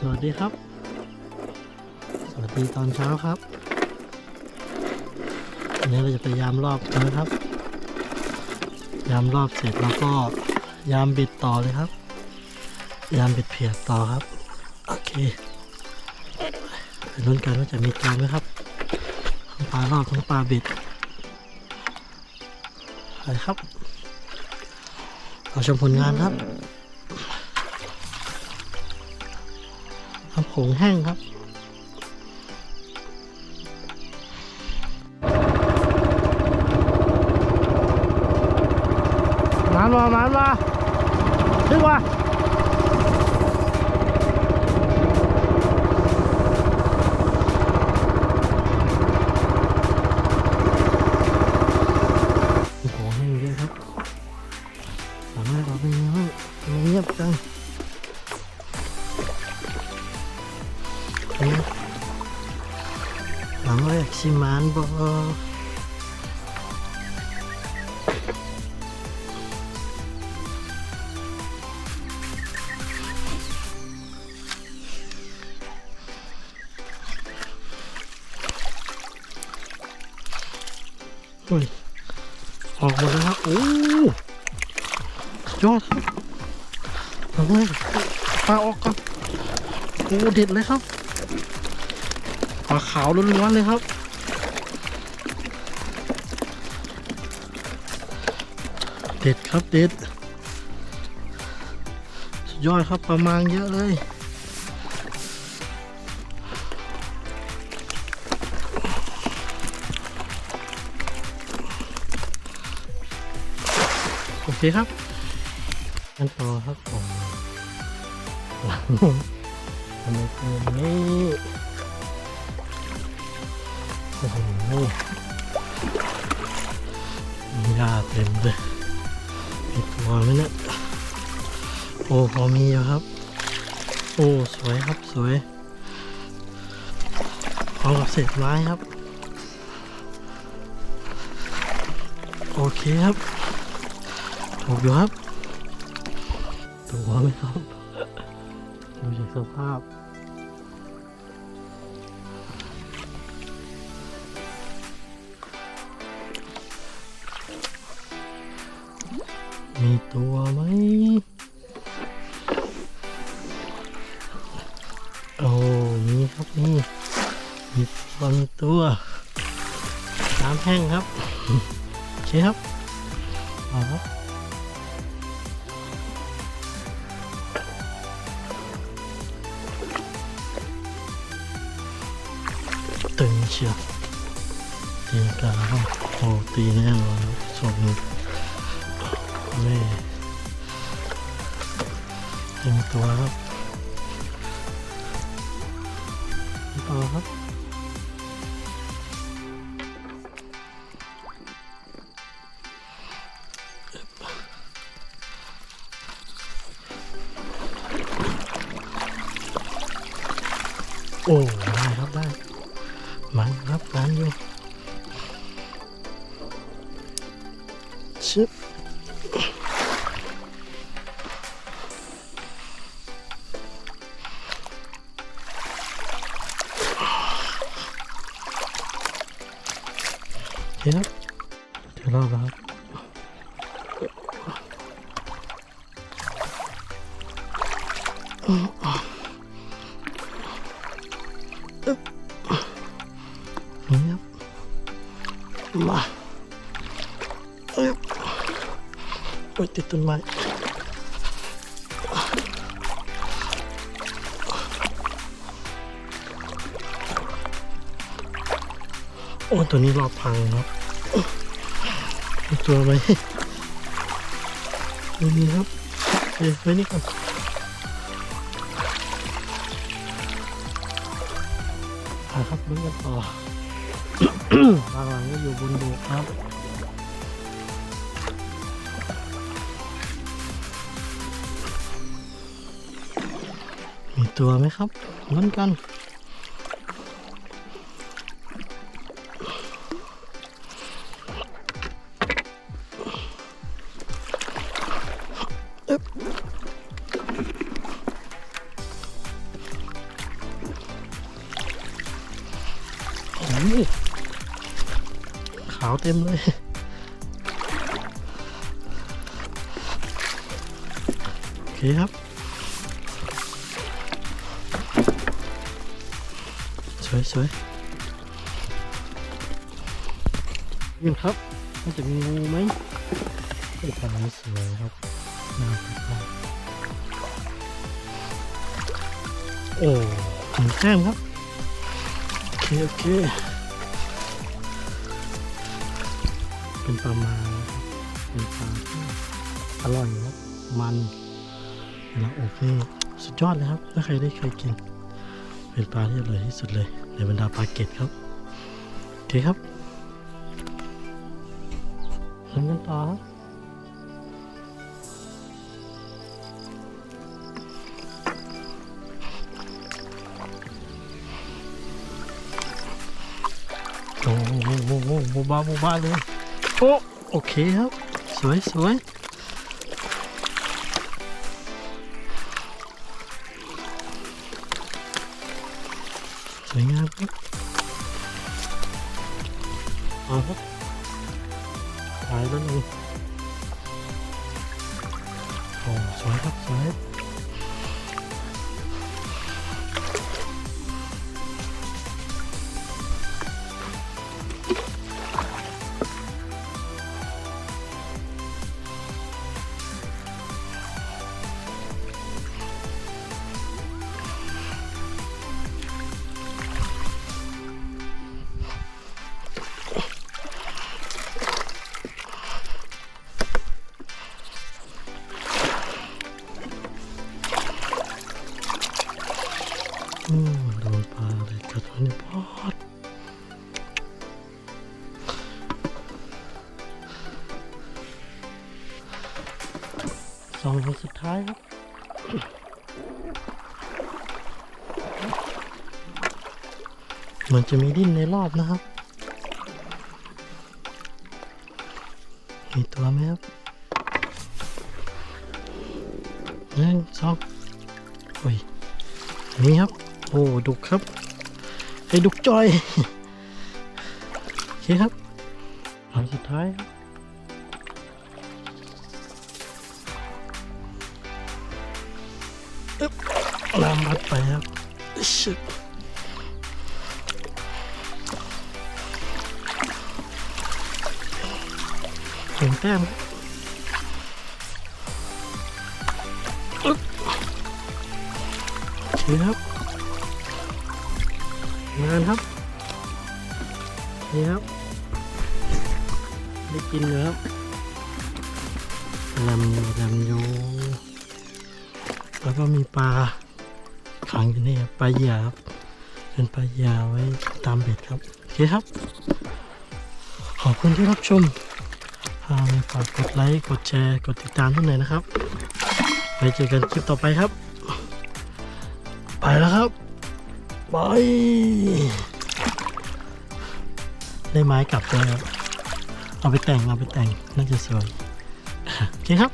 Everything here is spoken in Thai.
สวัสดีครับ สวัสดีตอนเช้าครับวันนี้เราจะไปยามรอบกันนะครับ ยามรอบเสร็จแล้วก็ยามบิดต่อเลยครับ ยามบิดเพียดต่อครับ โอเคลุ้นกันว่าจะมีตัวไหมครับทั้งปลารอบทั้งปลาบิดไปครับเราชมผลงานครับ ผงแห้งครับมานมามามาดึงมา บออุ้ยออกหมดแล้วครับโอ้ยอดครับเอาเลยปลาออกก่อนโอ้เด็ดเลยครับปลาขาวล้วนๆเลยครับ ด็ดครับเด็ดสุดยอดครับประมาณเยอะเลยโอเคครับขั้นต่อครับผมหลังอันนี้คือนี่โอ้โหมียาเต็มเลย มีตัวไหมเนี่ยโอ้พอมีอยู่ครับ โอ้สวยครับสวยพร้อมกับเศษไม้ครับ โอเคครับถูกอยู่ครับตัวไหมครับ ดูจากสภาพ มีตัวไหม โอ้มีครับนี่มีตัวมีตัวน้ำแห้งครับโอเคครับเอาครับตึงเชียวตีกาครับโอ้ตีแน่นอนครับสองแม่ตึงตัวครับต่อครับโอ้ ได้ครับ ได้ มันครับมันอยู่ นี่ครับมาเอ้ยโอ้ยติดต้นไม้โอ้ตัวนี้รอบพังครับตัวไหมไม่มีครับเอ้ยไว้นี่ก่อน ครับลุ้นกันต่อบางหลังก็อยู่บนบกครับมีตัวไหมครับลุ้นกัน นี่ขาวเต็มเลยโอเคครับ สวยสวยยินครับมันจะมีงูไหมไอ้ปลาสวยครับน่ารักมากโอ้ถึงแก้มครับ คโอเค เป็นปลามานะครับเป็นปลาอร่อยครับมันแล้วโอเค สุดยอดเลยครับ ถ้าใครได้เคยกิน เป็นปลาที่อร่อยที่สุดเลยในบรรดาปลาเกตครับ โอเคครับทำกันต่อครับ โหโอ้โหบ้าโบ้าเลยโอ้โอเคครับ สวยสวยสวยงามครับเอาครับถ่ายแล้วนี่โอ้สวยครับสวย องคนสุดท้ายครับเหมือนจะมีดิ้นในรอบนะครับ มีตัวไหมครับหนึ่งสองโอ้ยมีครับ โอ้ดุกครับไอ้ดุกจอย โอเคครับอันสุดท้ายครับ ลามมัดไปครับชึบเห็นแต้มครับอึ๊บโอเคครับงานครับนี่ครับ ได้กินอยู่ครับลำอยู่ลำอยู่แล้วก็มีปลา ขังอยู่นี่ครับปลาหยื่อครับเป็นปลาหยื่อไว้ตามเบ็ดครับโอเคครับ ขอบคุณที่รับชมฝากกดไลค์กดแชร์กดติดตามทุกหน่อยนะครับไปเจอกันคลิปต่อไปครับ ไปแล้วครับไปได้ไม้กลับเลยครับเอาไปแต่งเอาไปแต่งน่าจะสวยโอเคครับ